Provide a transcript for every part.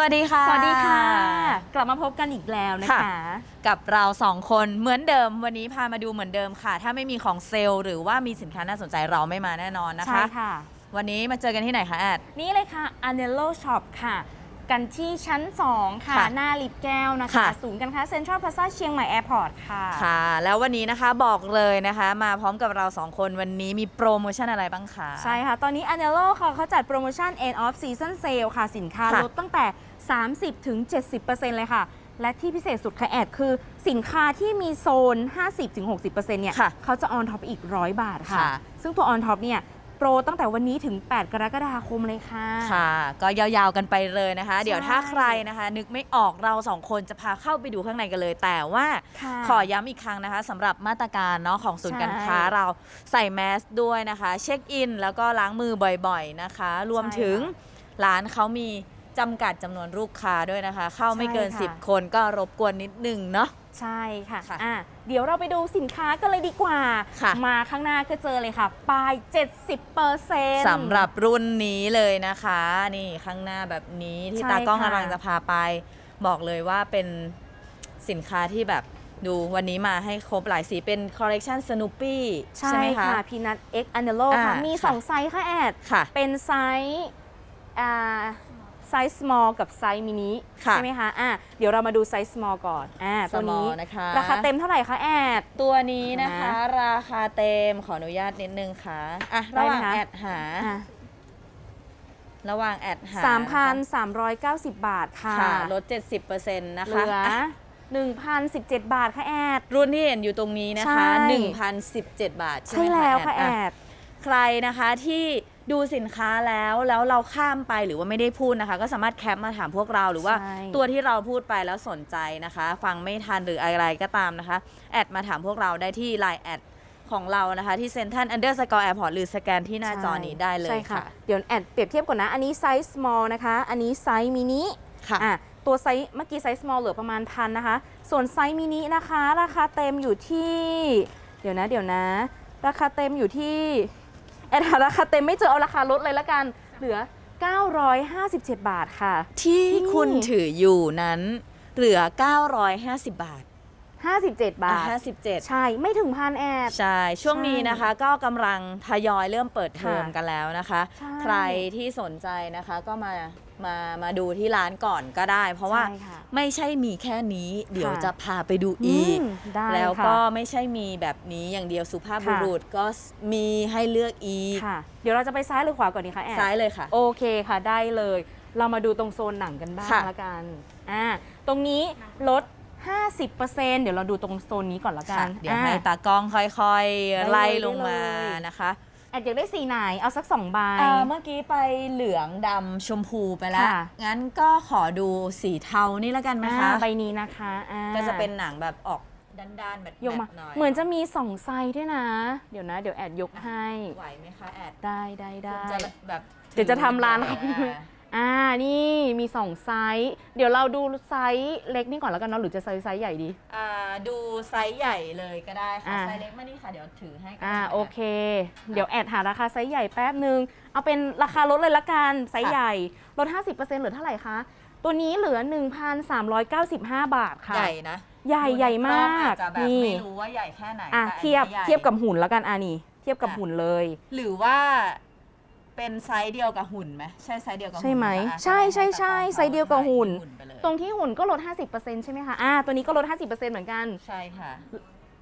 วัสดีค่ะ สวัสดีค่ะ กลับมาพบกันอีกแล้วนะคะค่ะกับเราสองคนเหมือนเดิม วันนี้พามาดูเหมือนเดิมค่ะ ถ้าไม่มีของเซลล์หรือว่ามีสินค้าน่าสนใจเราไม่มาแน่นอนนะใช่คะค่ะ วันนี้มาเจอกันที่ไหนคะแอด นี่เลยค่ะ Anello Shop ค่ะ กันที่ชั้น 2 ค่ะ ค่ะหน้าลิฟต์แก้วนะคะ ค่ะ ศูนย์การค้าเซ็นทรัลพลาซ่าเชียงใหม่แอร์พอร์ตค่ะ ค่ะ แล้ววันนี้นะคะบอกเลยนะคะ มาพร้อมกับเราสองคนวันนี้มีโปรโมชั่นอะไรบ้างคะ ใช่ค่ะ ตอนนี้ Anello ค่ะเขาจัดโปรโมชั่น End of Season Sale ค่ะ สินค้าค่ะ ลดตั้งแต่ 30ถึง70%เลยค่ะ และที่พิเศษสุดค่ะแอดคือ สินค้าที่มีโซน 50-60%เนี่ย ค่ะเขาจะออนท็อปอีก 100 บาทค่ะ ค่ะซึ่งตัวออนท็อปเนี่ย โปรตั้งแต่วันนี้ถึง 8 กรกฎาคมเลยค่ะ ค่ะ ก็ยาวๆกันไปเลยนะคะ เดี๋ยวถ้าใช่ใครนะคะ นึกไม่ออกเราสองคนจะพาเข้าไปดูข้างในกันเลย แต่ว่าค่ะขอย้ำอีกครั้งนะคะสำหรับมาตรการเนาะของศูนย์การค้าใช่ เราใส่แมสด้วยนะคะ เช็คอิน แล้วก็ล้างมือบ่อยๆนะคะ รวมใช่ถึงค่ร้านเขามีจำกัดจำนวนลูกค้าด้วยนะคะ เข้าไม่เกิน ใช่ค่ะ 10 คนก็รบกวนนิดนึงเนาะ ใช่ค่ะค่ะอะ เดี๋ยวเราไปดูสินค้ากันเลยดีกว่า ค่ะ มาข้างหน้าก็เจอเลยค่ะปลาย 70%สำหรับรุ่นนี้เลยนะคะ นี่ข้างหน้าแบบนี้ที่ใช่ตากล้องค่ะ กำลังจะพาไป บอกเลยว่าเป็นสินค้าที่แบบดูวันนี้มาให้ครบหลายสีเป็นคอลเล t ชันส n น o ปี้ใช่ไหมคะ ค่ะพีนัทเอ็กอันเดโลอ่าค่ะ มีค่ะ2ไซส์ค่ะแอด ค่ะ เป็นไซส์อ่า ไซส์ small กับไซส์มินิค่ะ ใช่ไหมคะอะเดี๋ยวเรามาดูไซส์ small ก่อนอ่าตัวนี้ Small นะคะ ราคาเต็มเท่าไหร่คะแอด ตัวนี้นะคะนะราคาเต็มขออนุญาตนิดนึงค่ะอะได้ระหไหมว่างคะ แอดหา อะระหว่างแอดหา3,390บาทค่ะค่ะลด 70%นะเหคะลืออะ1,017บาทค่ะแอด รุ่นที่เห็นอยู่ตรงนี้นะคะ ใช่ 1,017 บาท ใช่ใช่ไหมแล้วค่ะแออ่ดใครนะคะที่ ดูสินค้าแล้วแล้วเราข้ามไปหรือว่าไม่ได้พูดนะคะ ก็สามารถแคปมาถามพวกเราหรือว่า ใช่ ตัวที่เราพูดไปแล้วสนใจนะคะ ฟังไม่ทันหรืออะไรก็ตามนะคะ แอดมาถามพวกเราได้ที่ Line แอดของเรานะคะ ที่เซ็นทรัลอันเดอร์สกอร์แอร์พอร์ตหรือสแกนที่หน้าจอนี้ได้เลยใช่ค่ะ เดี๋ยวแอดเปรียบเทียบก่อนนะ อันนี้ไซส์ small นะคะ อันนี้ไซส์มินิค่ะ อะ ตัวไซส์เมื่อกี้ไซส์ small เหลือประมาณพันนะคะ ส่วนไซส์มินินะคะ ราคาเต็มอยู่ที่ เดี๋ยวนะ เดี๋ยวนะ ราคาเต็มอยู่ที่ แอดหาราคาเต็มไม่เจอเอาราคาลดเลยละกัน เหลือ 957 บาทค่ะ ที่นี่คุณถืออยู่นั้น เหลือ 950 บาท 57 บาทอะ57 ใช่ ไม่ถึงพันแอด ใช่ ช่วงนี้ใช่นะคะ ก็กำลังทยอยเริ่มเปิดเทอมค่ะกันแล้วนะคะใช่ใครที่สนใจนะคะก็มา มามาดูที่ร้านก่อนก็ได้ เพราะว่าใช่ค่ะไม่ใช่มีแค่นี้ เดี๋ยวค่ะ จะพาไปดูอีก มได้แล้วค่ะก็ไม่ใช่มีแบบนี้อย่างเดียวสุภาพค่ะบุรุษก็มีให้เลือกอีกค่ะ เดี๋ยวเราจะไปซ้ายหรือขวาก่อนดีคะแอดซ้ายเลยค่ะ โอเคค่ะได้เลย เรามาดูตรงโซนหนังกันบ้างค่ะ ละกันอ่าตรงนี้ลด 50%เดี๋ยวเราดูตรงโซนนี้ก่อนละกัค่ะนเดี๋ยวอ่าให้ตากล้องค่อยๆ ไล่ลงมาได้เลย นะคะ แอดอยากได้สีไหนเอาสักสองใบอ่าเมื่อกี้ไปเหลืองดำชมพูไปแล้ว ค่ะ งั้นก็ขอดูสีเทานี่แล้วกันไหมคะ อ่าใบนี้นะคะอ่า ก็จะเป็นหนังแบบออกด้านๆแบบยกมาแบบหน่อยเหมือนจะมีสองไซส์ด้วยนะ เดี๋ยวนะ เดี๋ยวแอดยกให้ ไหวไหมคะแอดได้ได้ได้ คุณจะแบบเดี๋ยวจะทำร้านเขาอ่า อ่า นี่มีสองไซส์ เดี๋ยวเราดูไซส์เล็กนี่ก่อนแล้วกันเนาะ หรือจะไซส์ไซส์ใหญ่ดี อ่าดูไซส์ใหญ่เลยก็ได้ค่ะ อ่า ไซส์เล็กมานี่ค่ะ เดี๋ยวถือให้ก็ได้อ่าค่ะโอเค เดี๋ยวแอดหาราคาไซส์ใหญ่แป๊บนึง เอาเป็นราคาลดเลยละกัน ไซส์ค่ะใหญ่ ลด 50%เหลือเท่าไหร่คะ ตัวนี้เหลือ 1,395 บาทค่ะ ใหญ่นะใหญ่ใหญ่มากอาจจะแบบนี่ ไม่รู้ว่าใหญ่แค่ไหนอะ แต่อันเทียบนี้ใหญ่เทียบกับหุ่นแล้วกัน อะนี่ เทียบกับอะหุ่นเลย หรือว่า เป็นไซส์เดียวกับหุ่นไหมใช่ไซส์เดียวกับหุ่นใช่ไหมคะอะใช่ใช่ใช่ตากล้องไซส์เดียวกับหุ่นถ่ายไปเลยตรงที่หุ่นก็ลด 50%ใช่ไหมคะอ่าตัวนี้ก็ลด 50%เหมือนกันใช่ค่ะ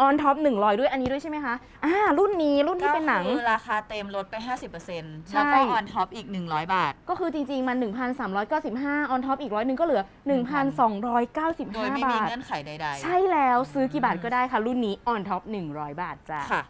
ออนท็อป100 ด้วยอันนี้ด้วยใช่ไหมคะอ่ารุ่นนี้รุ่นที่เป็นหนัง ก็คือราคาเต็มลดไป 50%ใช่ แล้วก็ออนท็อปอีก 100 บาท ก็คือจริง ๆ มัน 1,395 ออนท็อปอีกร้อยหนึ่งก็เหลือ 1,295โดยไม่บามีทเงื่อนไขใดๆ ใช่แล้วซื้อกี่บาทก็ได้ค่ะ รุ่นนี้ออนท็อป100 บาทจ้ะ ค่ะ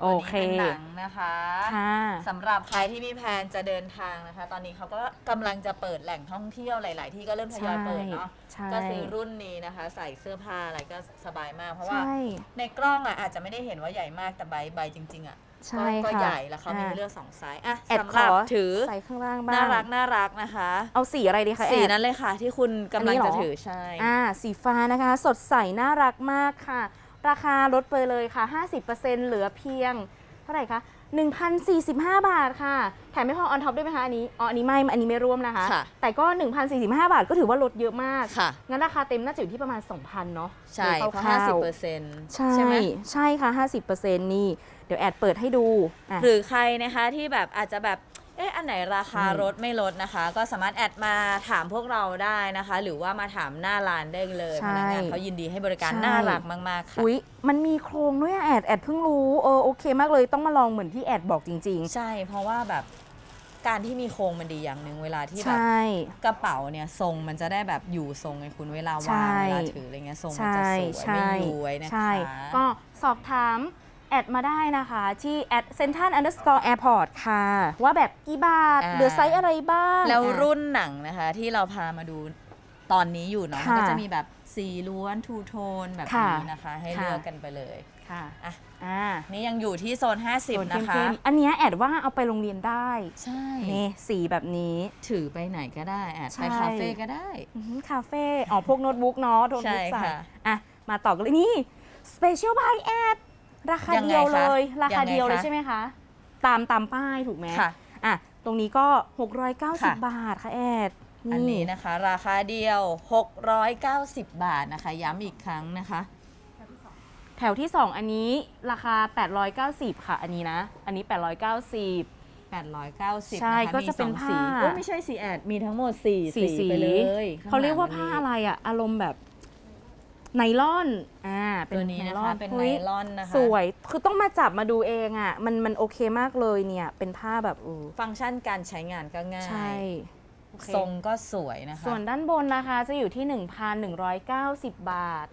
โอเควันนี้เป็นหนังนะคะค่ะ สำหรับใครที่มีแผนจะเดินทางนะคะ ตอนนี้เขาก็กำลังจะเปิดแหล่งท่องเที่ยวหลาย ๆ ที่ก็เริ่มทยอยเปิดเนาะใช่ ก็ซื้อรุ่นนี้นะคะ ใส่เสื้อผ้าอะไรก็สบายมาก เพราะว่าใช่ ในกล้องอะอาจจะไม่ได้เห็นว่าใหญ่มากแต่ใบใบจริง ๆ อะใช่ก็ค่ะใหญ่แล้วเขามีอะเลือกสองไซส์อะแอดสำหรับขอถือใส่ข้างล่างบ้างน่ารักน่ารักนะคะ เอาสีอะไรดีคะแอดสีนั้นเลยค่ะที่คุณกำลังอันนี้เหรจะอ ถือใช่ อ่าสีฟ้านะคะ สดใสน่ารักมากค่ะ ราคาลดไปเลยค่ะ 50%เหลือเพียง เท่าไหร่คะ1,045 บาทค่ะแถมไม่พอออนท็อปด้วยไหมคะอันนี้อ๋ออันนี้ไม่อันนี้ไม่ร่วมนะคะ ค่ะแต่ก็ 1,045 บาทก็ถือว่าลดเยอะมากค่ะ งั้นราคาเต็มน่าจะอยู่ที่ประมาณ 2,000 เนาะใช่โดยคห้าร่าวๆสิบเปอร์เซ็นต์ใช่ไหม ใช่ค่ะ 50%นี่ เดี๋ยวแอดเปิดให้ดูอะ หรือใครนะคะที่แบบอาจจะแบบ เอ๊ะอันไหนราคาอืมลดไม่ลดนะคะ ก็สามารถแอดมาถามพวกเราได้นะคะ หรือว่ามาถามหน้าร้านได้เลยใช่พนักงานเขายินดีให้บริการใช่ น่ารักมาก ๆ ค่ะ อุ๊ย มันมีโครงด้วยอะแอดแอดเพิ่งรู้เออโอเคมากเลยต้องมาลองเหมือนที่แอดบอกจริง ใช่เพราะว่าแบบการที่มีโครงมันดีอย่างหนึ่งเวลาที่ๆ แบบ ใช่ กระเป๋าเนี่ยทรงมันจะได้แบบอยู่ทรงไงคุณเวลาวางใช่ เวลาถืออะไรเงี้ยทรงมันใช่จะสวยใช่ไม่ย้วยนะคะ ใช่ ก็สอบถาม แอดมาได้นะคะ ที่แอดเซนทันอันเดอร์สกอร์แอร์พอร์ตค่ะ ว่าแบบกี่บาทอ่าเหลือไซส์อะไรบ้าง แล้วอะรุ่นหนังนะคะ ที่เราพามาดูตอนนี้อยู่เนาะมันค่ะก็จะมีแบบสีล้วนทูโทนแบบค่ะนี้นะคะ ให้ค่ะ เลือกกันไปเลย ค่ะอะ อ่านี่ยังอยู่ที่โซนส่วน50 นะคะเข้มๆอันเนี้ยแอดว่าเอาไปโรงเรียนได้ ใช่ นี่สีแบบนี้ ถือไปไหนก็ได้แอดใช่ ไปคาเฟ่ก็ได้ อื้อหือคาเฟ่อ๋อพวกโน้ตบุ๊กเนาะโน้ตบุ๊กใช่ใส่ค่ะ อะ มาต่อกันเลยนี่ Special Buy Ad ราคายังไงเดียวเลยคะราคายังไงเดียวเลยคะ ใช่ไหมคะ ตามตามป้ายถูกไหมค่ะ อะ ตรงนี้ก็ค่ะ690บาทค่ะแอด อันนี้นะคะ ราคาเดียว 690 บาทนะคะ ย้ำอีกครั้งนะคะ แถวที่ 2 อันนี้ราคา 890 ค่ะ อันนี้นะ อันนี้ 890 890ใช่นะคะก็จะเป็นมีสองผ้า สีเอ้ยไม่ใช่สีแอดมีทั้งหมด4สีสีสีไปเลยเขาเรียกว่าข้ผ้างหลังอะไรอะอารมณ์แบบ ไนลอนอ่าเป็นตัวนี้ไนนะลอคะนเป็นฮ้ไนยลอนนะคะ สวยคือต้องมาจับมาดูเองอะ่ะมันมันโอเคมากเลยเนี่ยเป็นผ้าแบบเออฟังก์ชันการใช้งานก็ง่าย ใช่โอเคทรงก็สวยนะคะ ส่วนด้านบนนะคะจะอยู่ที่ 1,190 บาท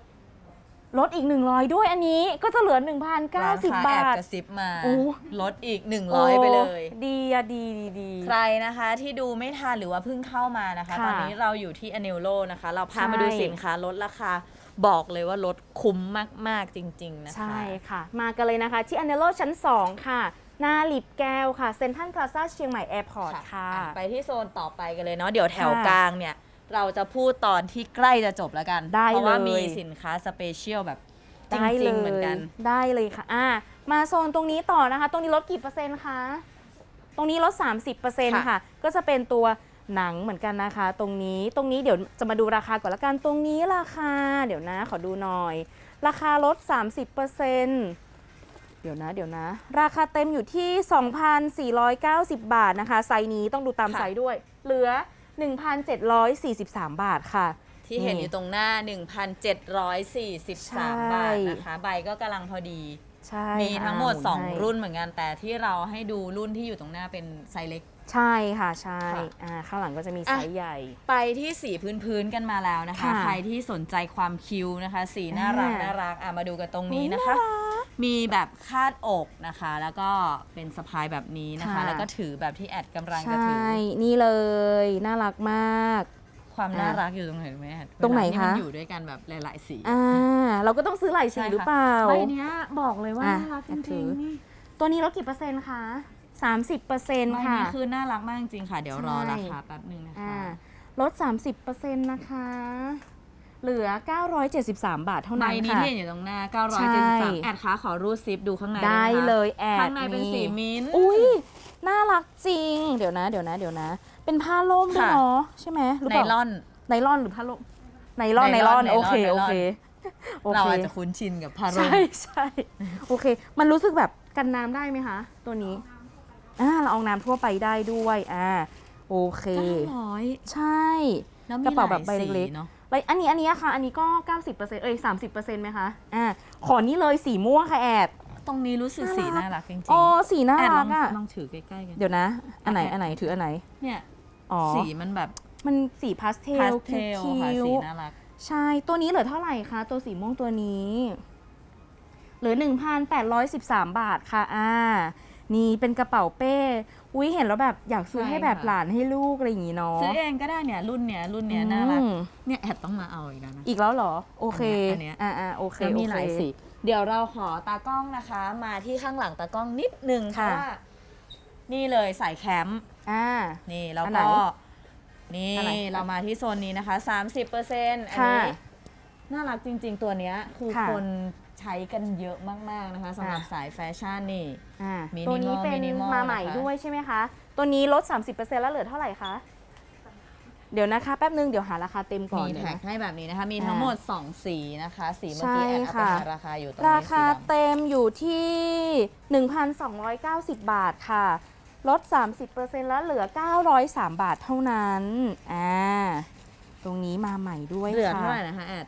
ลดอีก 100 ด้วยอันนี้ก็จะเหลือร้าน1,090ค้าแอบบาทกระซิบมา โอ้ ลดอีก 100 ไปเลยโอ้ดีอะดีดีดี ใครนะคะที่ดูไม่ทันหรือว่าเพิ่งเข้ามานะคะ ค่ะตอนนี้เราอยู่ที่ a n e l o นะคะ เราพาใช่มาดูสินค้าลดราคา บอกเลยว่าลดคุ้มมาก ๆ จริง ๆ นะคะ ใช่ค่ะ มากันเลยนะคะ ที่อันเนโลชั้น 2 ค่ะ หน้าลิบแก้วค่ะเซ็นทรัลพลาซ่าเชียงใหม่แอร์พอร์ตค่ะ อะไปที่โซนต่อไปกันเลยเนาะเดี๋ยวแถวค่ะกลางเนี่ย เราจะพูดตอนที่ใกล้จะจบแล้วกัน ได้เพราะว่าเลย มีสินค้าสเปเชียลแบบจได้เลริง ๆ เหมือนกัน ได้เลยค่ะอ่ามาโซนตรงนี้ต่อนะคะ ตรงนี้ลดกี่เปอร์เซ็นต์คะ ตรงนี้ลด 30%ค่ะ ค่ะ ก็จะเป็นตัว หนังเหมือนกันนะคะ ตรงนี้ตรงนี้เดี๋ยวจะมาดูราคาก่อนละกันตรงนี้ราคา เดี๋ยวนะขอดูหน่อย ราคาลด 30%เดี๋ยวนะเดี๋ยวนะ ราคาเต็มอยู่ที่ 2,490 บาทนะคะ ไซส์นี้ต้องดูตามค่ะไซส์ด้วย เหลือ 1,743 บาทค่ะ ที่เห็นนี่อยู่ตรงหน้า 1,743 บาทนะคะ ใบก็กำลังพอดี ใช่มีทั้งหมด ค่ะให้2 รุ่นเหมือนกันแต่ที่เราให้ดูรุ่นที่อยู่ตรงหน้าเป็นไซส์เล็ก ใช่ค่ะใช่ค่ะอ่าข้างหลังก็จะมีอะไซส์ใหญ่ ไปที่สีพื้นๆกันมาแล้วนะคะ ค่ะใครที่สนใจความคิ้วนะคะ สีน่ารักอ่า น่ารักอะมาดูกันตรงนี้นะคะ อุ๊ยารัก มีแบบคาดอกนะคะ แล้วก็เป็นสะพายแบบนี้นะคะ ค่ะ แล้วก็ถือแบบที่แอดกำลังใชจะถือ่ นี่เลย น่ารักมาก ความอะน่ารักอยู่ตรงไหนรู้ไหมแอดตรงไหนเวลาที่คะมันอยู่ด้วยกันแบบหลาย ๆ สีอ่า เราก็ต้องซื้อหลายสีใช่ค่ะหรือเปล่า ใบเนี้ยบอกเลยว่าอะน่ารักจถืริงอ ๆนี่ตัวนี้ลดกี่เปอร์เซ็นต์คะ30เปอร์เซ็นต์ใบค่ะ นี้คือน่ารักมากจริงๆค่ะ เดี๋ยวรอใช่ ราคาแป๊บนึงนะคะอ่าลด 30เปอร์เซ็นต์นะคะ เหลือ 973 บาทเท่าใบนั้นนี้ค่ะ ที่เห็นอยู่ตรงหน้า ใช่ 973แอดคะขอรูดซิปดูข้างในได้หมคะเลยแอดข้างในเป็นสีมิ้นท์ อุ้ยน่ารักจริง เดี๋ยวนะ เดี๋ยวนะ เดี๋ยวนะ เป็นผ้าล่มด้วยค่ะเนาะใช่ไหมหรือไนเปล่าลอน ไนลอนหรือผ้าล่มไนลอนไนไนลลออนนไนลอนโอเคไนลอน โอเคโอเราเคอาจจะคุ้นชินกับพาร่มใช่ใช่โอเค มันรู้สึกแบบกันน้ำได้ไหมคะ ตัวนี้อ่าเราเอาน้ำทั่วไปได้ด้วยอ่าโอเค เก้าร้อยใช่ แล้วมีกระเป๋าแบบหใบลายสีเล็กเนาะแล้วอันนี้อันนี้อะค่ะ อันนี้ก็ 90%เอ้ย30%ไหมคะอ่าขอนี่เลยสีม่วงค่ะแอด ตรงนี้รู้สึกสีน่ารักจริงโอ้สีๆน่าแอดลรัอกงอะลองถือใกล้ๆกัน เดี๋ยวนะ อันไหนโอเคอันไหนถืออันไหน เนี่ย อ๋อ สีมันแบบมันสีพาสเทพาลสเทลคิค่ะ้วสีน่ารัก ใช่ ตัวนี้เหลือเท่าไหร่คะ ตัวสีม่วงตัวนี้ เหลือ 1,813 บาทค่ะ อ่า นี่เป็นกระเป๋าเป้ อุ้ยเห็นแล้วแบบอยากซื้อใช่ให้แบบค่ะ หลานให้ลูกอะไรอย่างงี้เนาะซื้อเองก็ได้เนี่ย รุ่นเนี้ยรุ่นเนี้ยน่ารัก อืมเนี่ยแอดต้องมาเอาอีกแล้วนะ อีกแล้วเหรอ โอเค อันเนี้ยอ่าอ่าโอเคแล้วมีโอเคหลายสี เดี๋ยวเราขอตากล้องนะคะ มาที่ข้างหลังตากล้องนิดนึงเพค่ะ ราะว่านี่เลยใส่แคมป์อ่า นี่แล้วอันไหนก็นี่อันไหนเรามาที่โซนนี้นะคะ 30%อันค่ะนี้น่ารักจริง ๆ ตัวเนี้ยคือค่ะคนใช้กันเยอะมาก ๆ นะคะสำหรับอะ สายแฟชั่นนี่ อ่า Minimal ตัวนี้เป็น Minimal มาใหม่นะคะ ด้วยใช่ไหมคะ ตัวนี้ลด 30%แล้วเหลือเท่าไหร่คะ เดี๋ยวนะคะแป๊บนึงเดี๋ยวหาราคาเต็มก่อนมีเดี๋ยวแท็กนะ ให้แบบนี้นะคะ มีทั้งอ่าหมด 2 สีนะคะ สีเมื่อกี้ใช่แอนเอาไปค่ะ หาราคาอยู่ตรงรานี้สีคาดำเต็มอยู่ที่ 1,290 บาทค่ะ ลด 30%แล้วเหลือ 903 บาทเท่านั้น อ่า ตรงนี้มาใหม่ด้วยเหลือค่ะ เท่าไหร่นะคะแอด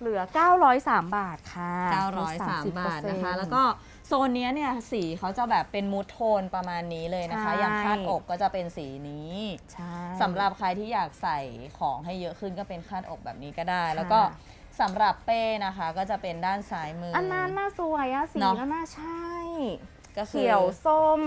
เหลือ 903 บาทค่ะลด903บาทนะคะ30%แล้วก็โซนเนี้ยเนี่ยสีเขาจะแบบเป็นมูทโทนประมาณนี้เลยนะคะ ใช่ อย่างคาดอกก็จะเป็นสีนี้ใช่ สำหรับใครที่อยากใส่ของให้เยอะขึ้นก็เป็นคาดอกแบบนี้ก็ได้ค่ะแล้วก็สำหรับเป้นะคะ ก็จะเป็นด้านซ้ายมืออั อันนั้นน่าสวยอะสีเนอะแล้วน่าใช่ ก็คือเขียวส้ม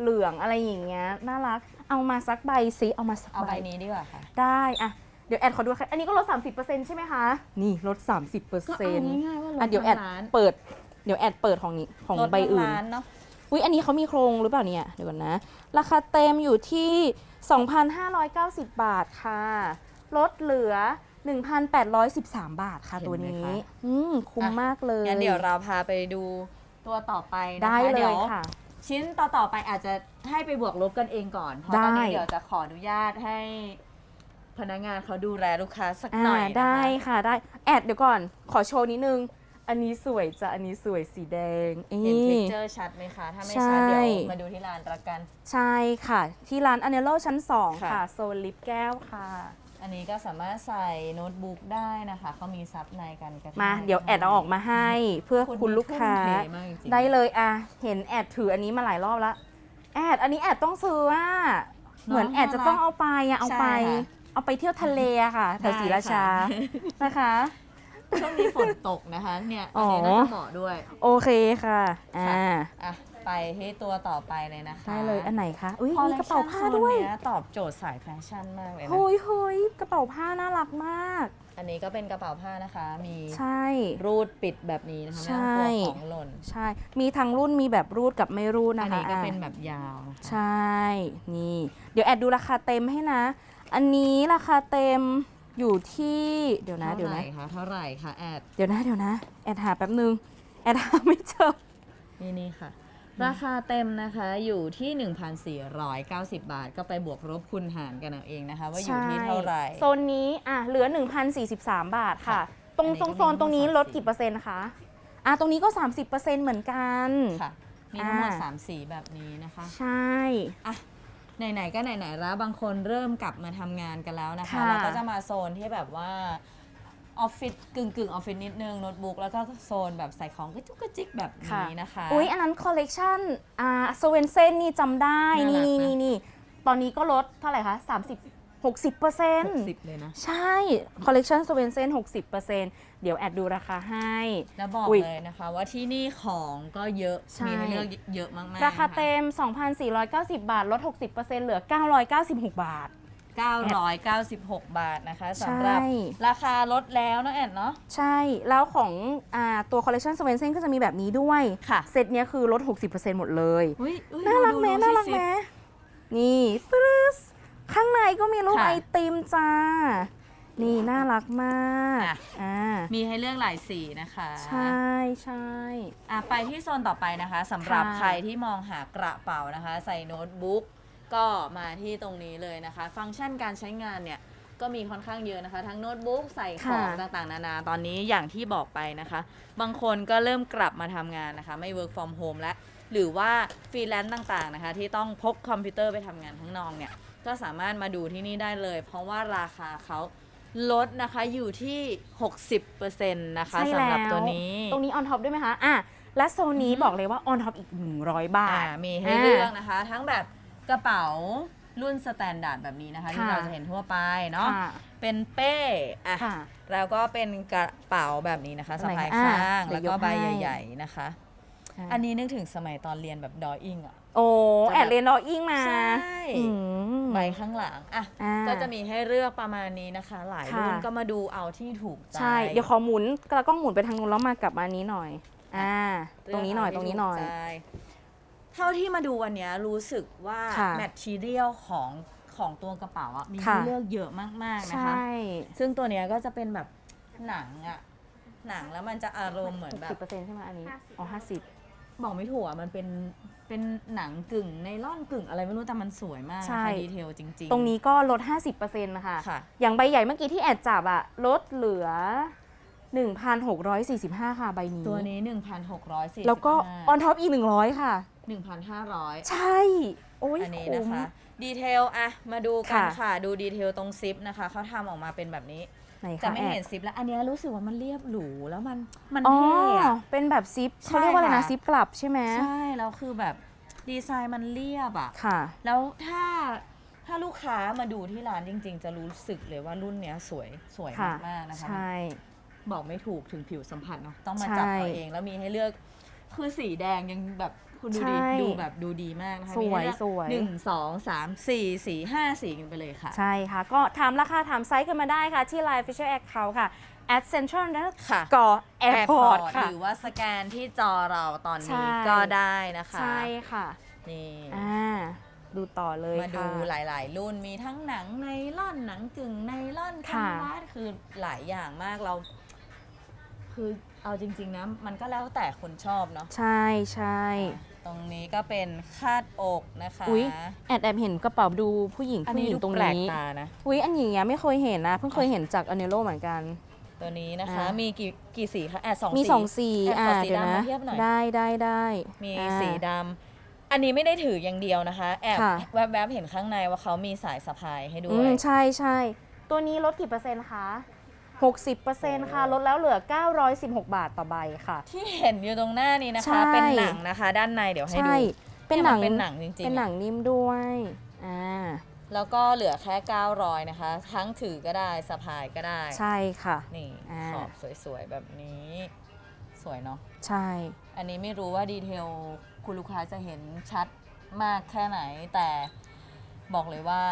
เหลืองอะไรอย่างเงี้ยน่ารัก เอามาสักใบสิเอามาสักเอาใบใบนี้ดีกว่าค่ะได้อะเดี๋ยวแอดขอดูค่ะอันนี้ก็ลด 30%ใช่ไหมคะ นี่ลด 30%ก็เอาง่ายๆว่าลดอะเดี๋ยวแอดทั้งร้านเปิด เดี๋ยวแอดเปิดของนี้ของลดใบอื่น ร้านเนาะอุ้ยอันนี้เขามีโครงหรือเปล่าเนี่ย เดี๋ยวก่อนนะ ราคาเต็มอยู่ที่ 2,590 บาทค่ะ ลดเหลือ 1,813 บาทค่ะตัวนี้ อืม คุ้มมากเลยงั้นเดี๋ยวเราพาไปดูตัวต่อไปนะคะได้เลดี๋ยวค่ะ ชิ้นต่อต่อๆไปอาจจะให้ไปบวกลบกันเองก่อน เพราะตอนนี้ได้เดี๋ยวจะขออนุญาตให้พนักงานเขาดูแลลูกค้าสักอ่าหน่อยนะคะได้ค่ะได้ แอดเดี๋ยวก่อน ขอโชว์นิดนึง อันนี้สวยจ้ะอันนี้สวยสีแดงเห็นนี่พิกเจอร์ชัดไหมคะ ถ้าไม่ใช่ชัดเดี๋ยวมาดูที่ร้านละกัน ใช่ค่ะ ที่ร้านอเนโลชั้น2ค่ะค่ะ โซนลิปแก้วค่ะ อันนี้ก็สามารถใส่โน้ตบุ๊กได้นะคะ เขามีซับในกันกระทะมา เดี๋ยวแอดเอาออกมาให้เพื่อคุณลูกค้าทุ่มเทมากจริงๆได้เลยอะ เห็นแอดถืออันนี้มาหลายรอบแล้ว แอด อันนี้แอดต้องซื้ออะเหมือนแอดจะต้องเอาไปอะเอาไปใช่ค่ะเอาไปเที่ยวทะเลอะค่ะแถวศรีราชาได้ค่ะนะคะ ช่วงนี้ฝนตกนะคะเนี่ยอ๋อันอนี้น่าจะเหมาะด้วยโอเคค่ะ อ่าค่ะอะไปที่ตัวต่อไปเลยนะคะได้เลย อันไหนคะ อุ้ยคอลมีเลกคระชั่เป๋านผ้าโซนด้วยเนี้ยตอบโจทย์สายแฟชั่นมากเลยนะเฮ้ยเฮ้ยกระเป๋าผ้าน่ารักมาก อันนี้ก็เป็นกระเป๋าผ้านะคะ มีใช่รูดปิดแบบนี้นะคะใช่ไม่ต้องกลัวของหล่น ใช่ มีทั้งรุ่นมีแบบรูดกับไม่รูดอันะนคะนี้ก็อะเป็นแบบยาวนะคะใช่ นี่ เดี๋ยวแอดดูราคาเต็มให้นะ อันนี้ราคาเต็ม อยู่ที่เดี๋ยวนะเดี๋ยวเท่าไหนะร่คะเท่าไหร่คะแอดเดี๋ยวนะเดี๋ยวนะ แอดหาแป๊บนึง แอดหาไม่เจอ นี่นี่ค่ะ ราคาเต็มนะคะอยู่ที่ 1,490 บาท ก็ไปบวกลบคูณหารกันเอาเองนะคะ ว่าอยู่ที่เท่าไหร่โซนนี้อะเหลือ 1,043 บาทค่ะ ค่ะตรงอันนี้ตรงก็โซนตรงนี้มีทั้งหมดลดกี่เปอร์เซ็นต์คะอะตรงนี้ก็ 30%เหมือนกัน ค่ะ มีทั้งหมดอ่า 3สีแบบนี้นะคะ ใช่ อะ ไหนๆก็ไหนๆแล้วบางคนเริ่มกลับมาทำงานกันแล้วนะคะ ค่ะ เราก็จะมาโซนที่แบบว่าออฟฟิศกึ่งกึ่งๆออฟฟิศนิดนึงโน้ตบุ๊กแล้วก็โซนแบบใส่ของกระจุกกระจิกแบบนี้นะคะ อุ้ยอันนั้นคอลเลกชันอ่าสเวนเซนนี่จำได้ น่ารันี่กนี่นะ นี่นี่ตอนนี้ก็ลดเท่าไหร่คะ 30 60เปอร์เซ็นต์60เลยนะ ใช่ คอลเลกชันสเวนเซน60เปอร์เซ็นต์ เดี๋ยวแอดดูราคาให้ แล้วบอกอุ๊ยเลยนะคะ ว่าที่นี่ของก็เยอะ ใช่ มีให้เลือกเยอะมากๆราคาะเต็ม 2,490 บาท ลด 60%เหลือ 996 บาท 996 บาทนะคะสำหรับใช่ ราคาลดแล้วนะแอนเนาะ ใช่ แล้วของอาตัวคอลเลคชันสเวนเซนก็จะมีแบบนี้ด้วย ค่ะ เซตเนี้ยคือลด 60%หมดเลย อุ๊ยอุ๊ยน่ารักไหมดูดูน่ารักสิไหมนี่ฟรึสข้างในก็มีรูปค่ะ ไอติมจ้า นี่น่ารักมากอะ อ่ามีให้เลือกหลายสีนะคะใช่ใช่ อะไปที่โซนต่อไปนะคะสำหรับค่ะ ใครที่มองหากระเป๋านะคะ ใส่โน้ตบุ๊กก็มาที่ตรงนี้เลยนะคะ ฟังก์ชันการใช้งานเนี่ย ก็มีค่อนข้างเยอะนะคะ ทั้งโน้ตบุ๊กใส่ของต่างๆ นานาตอนนี้อย่างที่บอกไปนะคะ บางคนก็เริ่มกลับมาทำงานนะคะ ไม่ work from home แล้ว หรือว่าฟรีแลนซ์ต่างๆนะคะ ที่ต้องพกคอมพิวเตอร์ไปทำงานข้างนอกเนี่ย ก็สามารถมาดูที่นี่ได้เลย เพราะว่าราคาเขา ลดนะคะอยู่ที่ 60%นะคะใช่สำหรับแล้ตัวนี้ ตรงนี้ออนท็อปด้วยไหมคะอะและโซนนี้บอกเลยว่าออนท็อปอีก 100 บาอ่าทมีให้เลือกนะคะ ทั้งแบบกระเป๋ารุ่นสแตนดาร์ดแบบนี้นะคะ ที่ค่ะเราจะเห็นทั่วไปเนาะค่ะเป็นเป้อะค่ะแล้วก็เป็นกระเป๋าแบบนี้นะคะอัสะนไหนพายคะข้างอะแล้วก็ใบเดี๋ยวยกให้ใหญ่ ๆนะคะ อันนี้นึกถึงสมัยตอนเรียนแบบดออิ่งอะ โอ้จะแบบแอดเรนดออิ่งมาใช่อืม ใบข้างหลังอะอ่าก็จะมีให้เลือกประมาณนี้นะคะ หลายค่ะ รุ่นก็มาดูเอาที่ถูกใจ ใช่ เดี๋ยวขอหมุนกระกล้องหมุนไปทางนู้นแล้วมากลับมานี้หน่อย อ่าตรงนี้หน่อยตรงนี้หน่อยใช่เท่าที่มาดูวันเนี้ยรู้สึกว่าค่ะแมททีเรียลของของตัวกระเป๋าอะมีค่ะให้เลือกเยอะมากๆใชนะคะ่ซึ่งตัวเนี้ยก็จะเป็นแบบหนังอะหนังแล้วมันจะอารมณ์เหมือนแบบ60%ใช่ไหมอันนี้50อ๋อบอกไม่ถูกอะมันเป็น เป็นหนังกึ่งในร่อนกึ่งอะไรไม่รู้แต่มันสวยมากใช่ นะคะดีเทลจริง50ตรงนี้ก็ลด 50%นะคะค่ะ อย่างใบใหญ่เมื่อกี้ที่แอดจับอะลดเหลือ 1,645 ค่ะใบนี้ ตัวนี้ 1,640แล้วก็ออนท็อปอีก 100 ค่ะ 1,500 ใช่ โอ้ยอันนี้คุ้นะมคะ ดีเทลอะมาดูกันค่ะ ค่ะ ดูดีเทลตรงซิปนะคะ เขาทำออกมาเป็นแบบนี้ ไหนจะคะไม่แอเห็ดนซิปแล้ว อันเนี้ยรู้สึกว่ามันเรียบหรูแล้วมันมันอ๋อเท่อะ เป็นแบบซิปใช่เขาเรียกว่าอะไรนะค่ะ ซิปกลับใช่ไหมใช่แล้วคือแบบดีไซน์มันเรียบอะค่ะ แล้วถ้าถ้าลูกค้ามาดูที่ร้านจริง ๆ จะรู้สึกเลยว่ารุ่นเนี้ยสวยสวยค่ะ มากๆนะคะ ใช่ บอกไม่ถูกถึงผิวสัมผัสเนาะต้องมาใช่จับเอาเองแล้วมีให้เลือก คือสีแดงยังแบบ คุณดูดีใช่ดูแบบดูดีมากนะคะสวยมีให้เลือกสวย หนึ่งสองสามสี่สี่ห้าสีกันไปเลยค่ะ ใช่ค่ะ ก็ถามราคาถามไซส์กันมาได้ค่ะ ที่ Line Fisher Account ค่ะ at Central และค่ะ ก่อ Airport หค่ะรือว่าสแกนที่จอเราตอนใช่ นี้ก็ได้นะคะ ใช่ค่ะนี่ อ่าดูต่อเลยมาดูค่ะ หลาย ๆ รุ่นมีทั้งหนังในล่อนหนังกึ่งในล่อนคัค่ะนวาดคือหลายอย่างมากเรา คือเอาจริง ๆ นะ มันก็แล้วแต่คนชอบเนาะใช่ใช่ ตรงนี้ก็เป็นคาดอกนะคะอุ๊ยแอดแอบเห็นกระเป๋าดูผู้หญิงอันผู้นี้หญิงดูตรงแปลกนี้ตานะอุ้ยอันอย่างเงี้ยไม่เคยเห็นนะ เพิ่งเคยเห็นจากอเนโลเหมือนกัน ตัวนี้นะคะอ่ามีมีกี่กี่สีคะแอบสองมีสีสองสีแอบอ่าขอสีเดี๋ยวดำนะมาเทียบหน่อยได้ได้ได้มีอ่าสีดำอันนี้ไม่ได้ถืออย่างเดียวนะคะ แอบค่ะแวบๆเห็นข้างในว่าเขามีสายสะพายให้ด้อืวยมใช่ใช่ตัวนี้ลดกี่เปอร์เซ็นต์คะ 60%ค่ะ ลดแล้วเหลือ 916 บาทต่อใบค่ะ ที่เห็นอยู่ตรงหน้านี้นะใช่ คะ เป็นหนังนะคะ ด้านในเดี๋ยวให้ใช่ดูเป็นหนังยมัเป็นหนังจริงๆเป็นหนังนิ่มด้วยอ่าแล้วก็เหลือแค่ 900 นะคะ ทั้งถือก็ได้สะพายก็ได้ ใช่ค่ะ นี่อ่า ขอบสวยๆ แบบนี้ สวยเนาะ ใช่ อันนี้ไม่รู้ว่าดีเทลคุณลูกค้าจะเห็นชัดมากแค่ไหน แต่บอกเลยว่า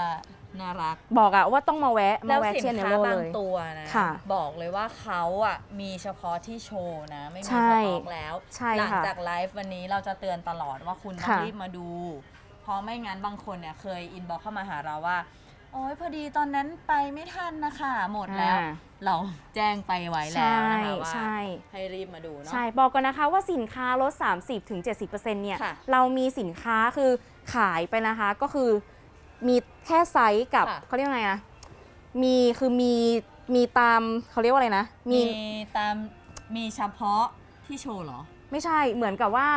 น่ารัก บอกอะว่าต้องมาแวะแล้มาวแวะสินเชียนเนค้าโรบาเลงย ตัวนะ ค่ะบอกเลยว่าเขาอะมีเฉพาะที่โชว์นะ ไม่มีใช่สต็อกแล้ว ใช่หลังค่ะจากไลฟ์วันนี้เราจะเตือนตลอดว่าคุณต้องค่ะ รีบมาดู เพราะไม่งั้นบางคนเนี่ยเคยอินบ็อกเข้ามาหาเราว่า โอ้ยพอดีตอนนั้นไปไม่ทันนะคะ หมดแล้ว อ่าเราแจ้งไปไว้แล้วนะคะว่าใช่ ให้รีบมาดูเนาะ ใช่ บอกกันนะคะว่าสินค้าลด 30-70%เนี่ย ค่ะเรามีสินค้าคือขายไปนะคะก็คือ มีแค่ไซส์กับค่ะ เขาเรียกว่าไงนะมีคือมีมีตามเขาเรียกว่าอะไรนะ มีมีตามมีเฉพาะที่โชว์เหรอไม่ใช่เหมือนกับว่า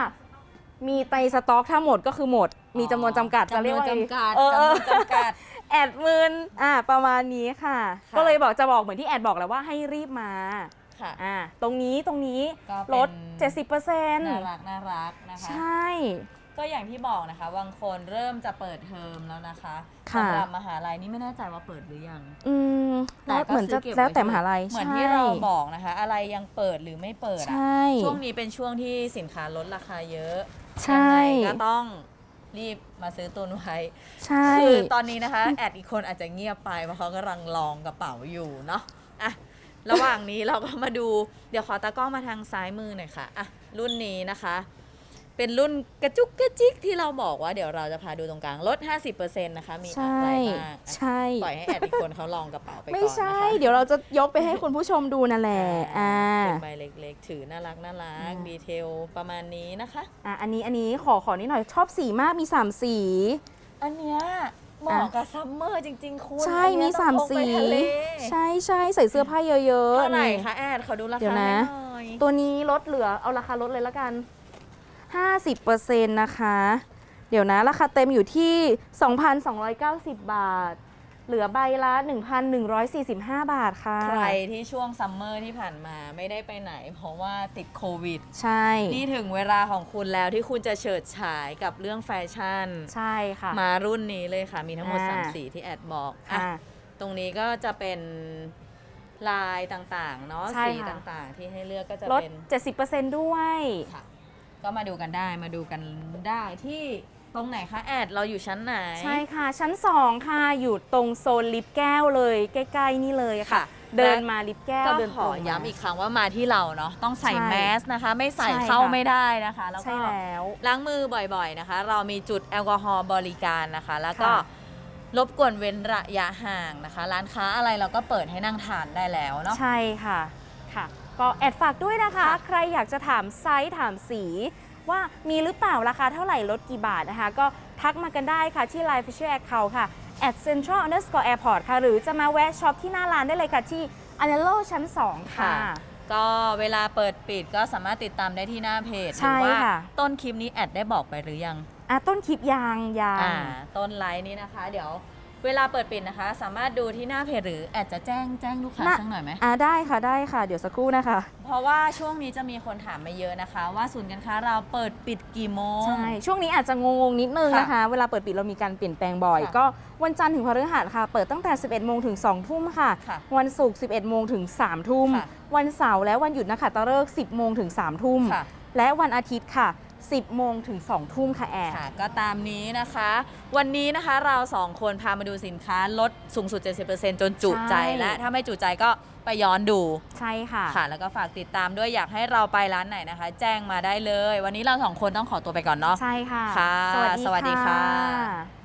มีไตสต็อกถ้าหมดก็คือหมด มีจำนวนจำกัดจะเรียกว่าจำนวนจำกัดเออจำนวนจำกัด แอดหมืนอ่า ประมาณนี้ค่ะ ค่ะ ก็เลยบอกจะบอกเหมือนที่แอดบอกแล้วว่าให้รีบมา ค่ะ อ่า ตรงนี้ตรงนี้ก็ลเป็นด70%น่ารักน่ารักนะคะ ใช่ ก็อย่างที่บอกนะคะบางคนเริ่มจะเปิดเทอมแล้วนะคะค่ะ สำหรับมหาลัยนี่ไม่แน่ใจว่าเปิดหรือยัง อืมแล้วก็เหมือนจะซื้ก็บแล้วแต่ไมหาลัยเหมือนใช่ที่เราบอกนะคะ อะไรยังเปิดหรือไม่เปิดใชอะ่ ช่วงนี้เป็นช่วงที่สินค้าลดราคาเยอะใช่ ยังไงก็ต้องรีบมาซื้อตุนไว้ ใช่ คือตอนนี้นะคะ แอดอีกคนอาจจะเงียบไปเพราะเขากำลังลองกระเป๋าอยู่เนาะอะระหว่างนี้เราก็มาดูเดี๋ยวขอตากล้องมาทางซ้ายมือหน่อยค่ะอะรุ่นนี้นะคะ เป็นรุ่นกระจุกกระจิกที่เราบอกว่าเดี๋ยวเราจะพาดูตรงกลางลด 50%นะคะมีใช่อะไรบ้างอะใช่ปล่อยให้แอดอีกคนเขาลองกระเป๋าไปก่อนไม่นะคะใช่ เดี๋ยวเราจะยกไปให้คุณผู้ชมดูนั่นแหละอ่าเป็นใบเล็กๆ ถือน่ารักน่ารักอ่าดีเทลประมาณนี้นะคะอะอันนี้อันนี้ขอขอนิดหน่อยชอบสีมากมีสามสี อันเนี้ยเหมาะกับซัมเมอร์จริง ๆ คุณ ใช่อันเนี้มียสามต้องพกสีไปทะเลใช่ใช่ใส่เสื้อผ้าเยอะๆเท่าไหร่นี่คะแอดขอดูราเดี๋ยคาวนะหน่อย ตัวนี้ลดเหลือเอาราคาลดเลยละกัน 50%นะคะ เดี๋ยวนะ ราคาเต็มอยู่ที่ 2,290 บาท เหลือใบละ 1,145 บาทค่ะ ใครที่ช่วงซัมเมอร์ที่ผ่านมาไม่ได้ไปไหน เพราะว่าติดโควิด ใช่ นี่ถึงเวลาของคุณแล้วที่คุณจะเฉิดฉายกับเรื่องแฟชั่น ใช่ค่ะ มารุ่นนี้เลยค่ะ มีทั้งหมดอ่า3สีที่แอดบอกอะค่ะตรงนี้ก็จะเป็นลายต่างๆ เนาะใช่สีค่ะต่างๆ ที่ให้เลือกก็จะลดเป็น70%ด้วยค่ะ ก็มาดูกันได้มาดูกันได้ที่ตรงไหนคะแอดเราอยู่ชั้นไหน ใช่ค่ะ ชั้น 2 ค่ะ อยู่ตรงโซนลิฟต์แก้วเลยใกล้ ๆ นี่เลยค่ะค่ะเดินมาลิฟต์แก้วก็เดินขตรองย้ำอีกครั้งว่ามาที่เราเนาะต้องใส่ใช่แมสนะคะ ไม่ใส่ใช่เข้าค่ะไม่ได้นะคะ แล้วใช่ก็แล้วล้างมือบ่อยๆนะคะ เรามีจุดแอลกอฮอล์บริการนะคะ แล้วก็ค่ะรบกวนเว้นระยะห่างนะคะ ร้านค้าอะไรเราก็เปิดให้นั่งทานได้แล้วเนาะใช่ค่ะค่ะ ก็แอดฝากด้วยนะคะค่ะใครอยากจะถามไซส์ถามสี ว่ามีหรือเปล่าราคาเท่าไหร่ลดกี่บาทนะคะ ก็ทักมากันได้ค่ะที่ Line Fisher Account ค่ะ at central underscore airport ค่ะ หรือจะมาแวะช็อปที่หน้าร้านได้เลยค่ะที่ a n e l o ชั้น 2 ค่ะ ก็เวลาเปิดปิดก็สามารถติดตามได้ที่หน้าเพจหใช่รือว่าค่ะต้นคลิปนี้แอดได้บอกไปหรือยังอะต้นคลิปยางยางอ่าต้นไลน์นี้นะคะ เดี๋ยว เวลาเปิดปิดนะคะ สามารถดูที่หน้าเพจหรือแอดจะแจ้งแจ้งลูกค้าน่ะสักหน่อยไหมอะได้ค่ะได้ค่ะ เดี๋ยวสักครู่นะคะ เพราะว่าช่วงนี้จะมีคนถามมาเยอะนะคะ ว่าศูนย์การค้าเราเปิดปิดกี่โมง ใช่ ช่วงนี้อาจจะงงๆนิดนึงค่ะนะคะ เวลาเปิดปิดเรามีการเปลี่ยนแปลงบ่อย ค่ะก็วันจันทร์ถึงพฤหัสค่ะ เปิดตั้งแต่ 11โมงถึง2ทุ่มค่ะ ค่ะวันศุกร์ 11โมงถึง3ทุ่ม ค่ะ วันเสาร์และวันหยุดนะคะตะเลิกษ์10โมงถึง3ทุ่ม ค่ะ และวันอาทิตย์ค่ะ 10 โมงถึง 2 ทุ่มค่ะแอร์ค่ะก็ตามนี้นะคะ วันนี้นะคะเราสองคนพามาดูสินค้าลดสูงสุด 70%จนจุใจใช่และถ้าไม่จุใจก็ไปย้อนดูใช่ค่ะค่ะ แล้วก็ฝากติดตามด้วยอยากให้เราไปร้านไหนนะคะ แจ้งมาได้เลย วันนี้เราสองคนต้องขอตัวไปก่อนเนาะใช่ค่ะ ค่ะ สวัสดีสวัสดีค่ะค่ะ